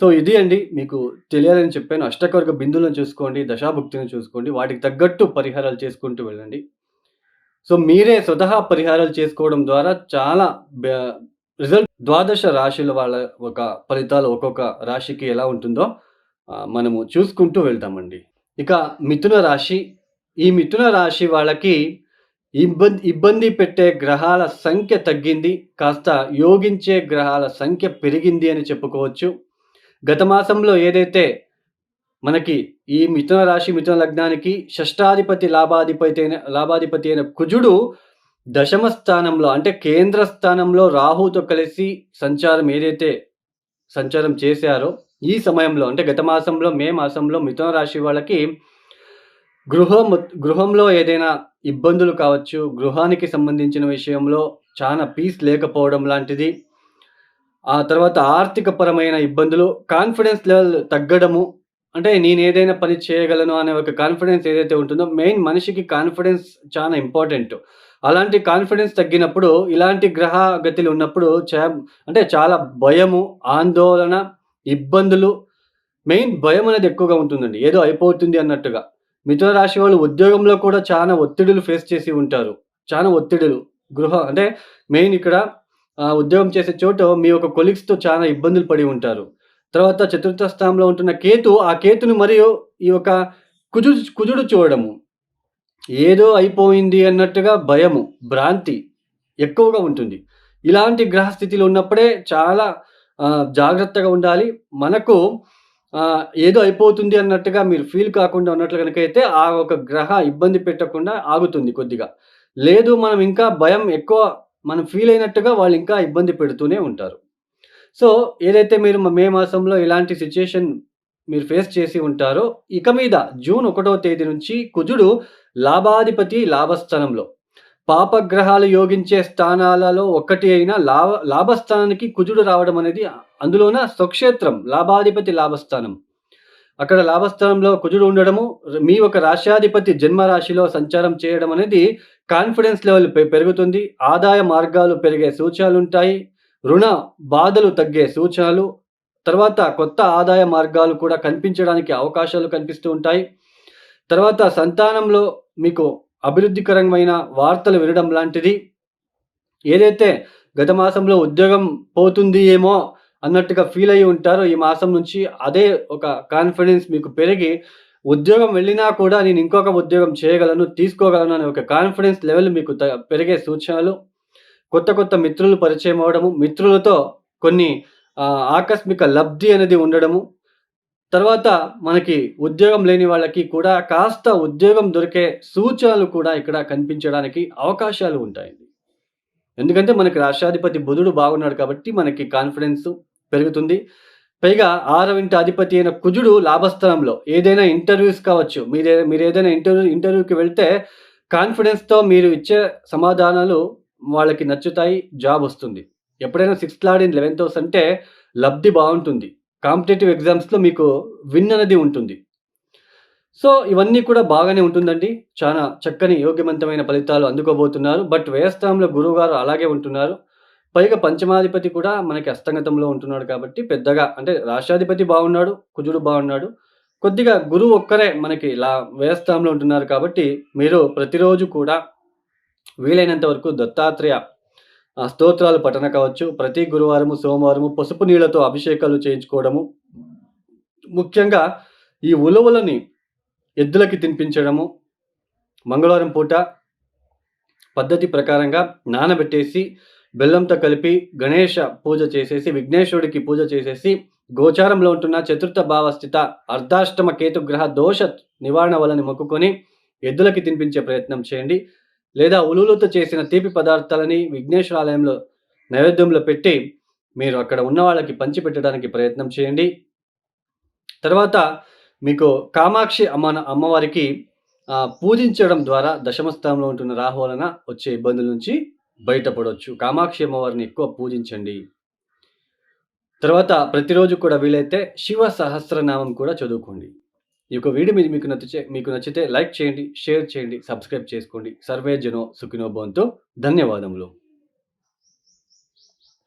So ఇది అండి మీకు తెలియాలని చెప్పాను అష్టకవర్గ బిందువులను చూసుకోండి దశాభుక్తిని చూసుకోండి వాటికి తగ్గట్టు పరిహారాలు చేసుకుంటూ వెళ్ళండి సో మీరే స్వతహా పరిహారాలు చేసుకోవడం ద్వారా చాలా రిజల్ట్ ద్వాదశ రాశుల వాళ్ళ ఒక ఫలితాలు ఒక్కొక్క రాశికి ఎలా ఉంటుందో మనము చూసుకుంటూ వెళ్తామండి. ఇక మిథున రాశి. ఈ మిథున రాశి వాళ్ళకి ఇబ్బంది ఇబ్బంది పెట్టే గ్రహాల సంఖ్య తగ్గింది. కాస్త యోగించే గ్రహాల సంఖ్య పెరిగింది అని చెప్పుకోవచ్చు. గత మాసంలో ఏదైతే మనకి ఈ మిథున రాశి, మిథున లగ్నానికి షష్టాధిపతి లాభాధిపతి అయిన లాభాధిపతి అయిన కుజుడు దశమ స్థానంలో అంటే కేంద్ర స్థానంలో రాహుతో కలిసి సంచారం ఏదైతే సంచారం చేశారో ఈ సమయంలో అంటే గత మాసంలో మే మాసంలో మిథున రాశి వాళ్ళకి గృహం గృహంలో ఏదైనా ఇబ్బందులు కావచ్చు, గృహానికి సంబంధించిన విషయంలో చాలా పీస్ లేకపోవడం లాంటిది. ఆ తర్వాత ఆర్థికపరమైన ఇబ్బందులు, కాన్ఫిడెన్స్ లెవెల్ తగ్గడము. అంటే నేను ఏదైనా పని చేయగలను అనే ఒక కాన్ఫిడెన్స్ ఏదైతే ఉంటుందో మెయిన్ మనిషికి కాన్ఫిడెన్స్ చానా ఇంపార్టెంట్. అలాంటి కాన్ఫిడెన్స్ తగ్గినప్పుడు ఇలాంటి గ్రహ గతిలు ఉన్నప్పుడు చా అంటే చాలా భయము, ఆందోళన, ఇబ్బందులు మెయిన్ భయం అనేది ఎక్కువగా ఉంటుందండి. ఏదో అయిపోతుంది అన్నట్టుగా. మిథున రాశి వాళ్ళు ఉద్యోగంలో కూడా చానా ఒత్తిడులు ఫేస్ చేసి ఉంటారు. చానా ఒత్తిడులు. గృహ అంటే మెయిన్ ఇక్కడ ఉద్యోగం చేసే చోట మీ యొక్క కొలీగ్స్‌తో చాలా ఇబ్బందులు పడి ఉంటారు. తర్వాత చతుర్థ స్థానంలో ఉంటున్న కేతు, ఆ కేతును మరియు ఈ యొక్క కుజుడు కుజుడు చూడము ఏదో అయిపోయింది అన్నట్టుగా భయము, భ్రాంతి ఎక్కువగా ఉంటుంది. ఇలాంటి గ్రహ స్థితిలో ఉన్నప్పుడే చాలా జాగ్రత్తగా ఉండాలి. మనకు ఏదో అయిపోతుంది అన్నట్టుగా మీరు ఫీల్ కాకుండా ఉన్నట్లు గనుకైతే ఆ ఒక గ్రహ ఇబ్బంది పెట్టకుండా ఆగుతుంది కొద్దిగా. లేదు మనం ఇంకా భయం ఎక్కువ మనం ఫీల్ అయినట్టుగా వాళ్ళు ఇంకా ఇబ్బంది పెడుతూనే ఉంటారు. సో, ఏదైతే మీరు మే మాసంలో ఇలాంటి సిచ్యుయేషన్ మీరు ఫేస్ చేసి ఉంటారో, ఇక మీద జూన్ ఒకటో తేదీ నుంచి కుజుడు లాభాధిపతి లాభస్థానంలో. పాపగ్రహాలు యోగించే స్థానాలలో ఒకటి అయిన లాభ లాభస్థానానికి కుజుడు రావడం అనేది అందులోన స్వక్షేత్రం లాభాధిపతి లాభస్థానం. అక్కడ లాభస్థానంలో కుజుడు ఉండడము, మీ ఒక రాశ్యాధిపతి జన్మ రాశిలో సంచారం చేయడం అనేది కాన్ఫిడెన్స్ లెవెల్ పెరుగుతుంది. ఆదాయ మార్గాలు పెరిగే సూచనలుంటాయి. రుణ బాధలు తగ్గే సూచనలు. తర్వాత కొత్త ఆదాయ మార్గాలు కూడా కనిపించడానికి అవకాశాలు కనిపిస్తూ ఉంటాయి. తర్వాత సంతానంలో మీకు అభివృద్ధికరమైన వార్తలు వినడం లాంటిది. ఏదైతే గత మాసంలో ఉద్యోగం పోతుంది ఏమో అన్నట్టుగా ఫీల్ అయ్యి ఉంటారో ఈ మాసం నుంచి అదే ఒక కాన్ఫిడెన్స్ మీకు పెరిగి ఉద్యోగం వెళ్ళినా కూడా నేను ఇంకొక ఉద్యోగం చేయగలను, తీసుకోగలను అనే ఒక కాన్ఫిడెన్స్ లెవెల్ మీకు త పెరిగే సూచనలు. కొత్త కొత్త మిత్రులు పరిచయం అవ్వడము, మిత్రులతో కొన్ని ఆకస్మిక లబ్ధి అనేది ఉండడము. తర్వాత మనకి ఉద్యోగం లేని వాళ్ళకి కూడా కాస్త ఉద్యోగం దొరికే సూచనలు కూడా ఇక్కడ కనిపించడానికి అవకాశాలు ఉంటాయండి. ఎందుకంటే మనకి రాష్ట్రాధిపతి బుధుడు బాగున్నాడు కాబట్టి మనకి కాన్ఫిడెన్స్ పెరుగుతుంది. పైగా ఆరవ ఇంటి అధిపతి అయిన కుజుడు లాభస్థలంలో ఏదైనా ఇంటర్వ్యూస్ కావచ్చు. మీరే మీరు ఏదైనా ఇంటర్వ్యూ ఇంటర్వ్యూకి వెళ్తే కాన్ఫిడెన్స్‌తో మీరు ఇచ్చే సమాధానాలు వాళ్ళకి నచ్చుతాయి. జాబ్ వస్తుంది. ఎప్పుడైనా సిక్స్త్ లాడ్ ఇన్ 11థ్ హౌస్ అంటే లబ్ధి బాగుంటుంది కాంపిటేటివ్ ఎగ్జామ్స్‌లో మీకు విన్ అనేది ఉంటుంది. సో, ఇవన్నీ కూడా బాగానే ఉంటుందండి. చాలా చక్కని యోగ్యవంతమైన ఫలితాలు అందుకోబోతున్నారు. బట్ వ్యయస్థానంలో గురువుగారు అలాగే ఉంటున్నారు. పైగా పంచమాధిపతి కూడా మనకి అస్తంగతంలో ఉంటున్నాడు కాబట్టి పెద్దగా అంటే రాష్ట్రాధిపతి బాగున్నాడు. కుజుడు బాగున్నాడు. కొద్దిగా గురువు ఒక్కరే మనకి లా వ్యయస్థానంలో ఉంటున్నారు కాబట్టి మీరు ప్రతిరోజు కూడా వీలైనంత వరకు దత్తాత్రేయ స్తోత్రాలు పఠన కావచ్చు. ప్రతి గురువారము, సోమవారము పసుపు నీళ్ళతో అభిషేకాలు చేయించుకోవడము. ముఖ్యంగా ఈ ఉలవలని ఎద్దులకి తినిపించడము. మంగళవారం పూట పద్ధతి ప్రకారంగా నానబెట్టేసి బెల్లంతో కలిపి గణేష పూజ చేసేసి, విఘ్నేశ్వరుడికి పూజ చేసేసి, గోచారంలో ఉంటున్న చతుర్థ భావస్థిత అర్ధాష్టమ కేతుగ్రహ దోష నివారణ వలని మొక్కుకొని ఎద్దులకి తినిపించే ప్రయత్నం చేయండి. లేదా ఉలువులతో చేసిన తీపి పదార్థాలని విఘ్నేశ్వర ఆలయంలో నైవేద్యంలో పెట్టి మీరు అక్కడ ఉన్న వాళ్ళకి పంచిపెట్టడానికి ప్రయత్నం చేయండి. తర్వాత మీకు కామాక్షి అమ్మన అమ్మవారికి పూజించడం ద్వారా దశమ స్థానంలో ఉంటున్న రాహు వలన వచ్చే ఇబ్బందుల నుంచి బయటపడవచ్చు కామాక్షి అమ్మవారిని ఎక్కువ పూజించండి. తర్వాత ప్రతిరోజు కూడా వీలైతే శివ సహస్రనామం కూడా చదువుకోండి. ఈ యొక్క వీడియో మీద మీకు నచ్చితే మీకు నచ్చితే లైక్ చేయండి, షేర్ చేయండి, సబ్స్క్రైబ్ చేసుకోండి. సర్వే జనో సుఖినో భవంతు. ధన్యవాదములు.